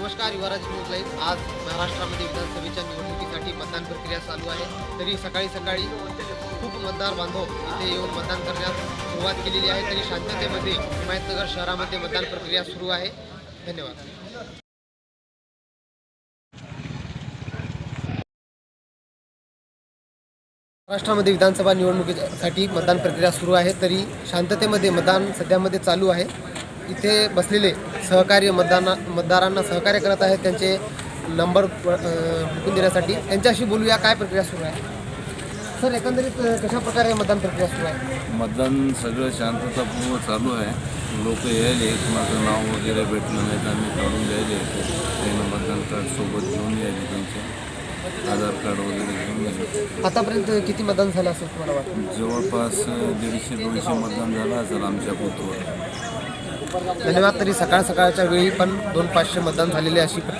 नमस्कार युवराज news live. आज महाराष्ट्रामध्ये विधानसभेच्या निवडणुकीसाठी मतदान प्रक्रिया चालू आहे. तरी सकाळी सकाळी खूप मतदार बांधव इथे येऊन मतदान करण्यास सुरुवात केलेली आहे. तरी शांततेमध्ये हिमायतनगर शहरामध्ये मतदान प्रक्रिया सुरू आहे. धन्यवाद. महाराष्ट्रामध्ये विधानसभा निवडणुकीसाठी मतदान प्रक्रिया सुरू आहे. तरी शांततेमध्ये मतदान सध्यामध्ये चालू आहे. इथे बसलेले सहकार्य मतदाना मतदारांना सहकार्य करत आहेत त्यांचे नंबर अ, हुकून देण्यासाठी. त्यांच्याशी बोलूया काय प्रक्रिया सुरू आहे? सर एकंदरीत कशा प्रकारे मतदान प्रक्रिया सुरू आहे? मतदान सगळं शांततापूर्व चालू आहे. लोक यायले माझं नाव वगैरे भेटलं नाही तर आम्ही काढून द्यायले. त्यांना मतदान कार्ड सोबत घेऊन यायले त्यांचे. आधार कार्ड वगैरे घेऊन यायले. आतापर्यंत किती मतदान झालं असेल तुम्हाला वाटतं? जवळपास दीडशे दोनशे मतदान झालं असेल आमच्या बूथवर. धन्यवाद. तरी सकाळ सकाळच्या वेळी पण दोन पाचशे मतदान झालेले अशी प्रति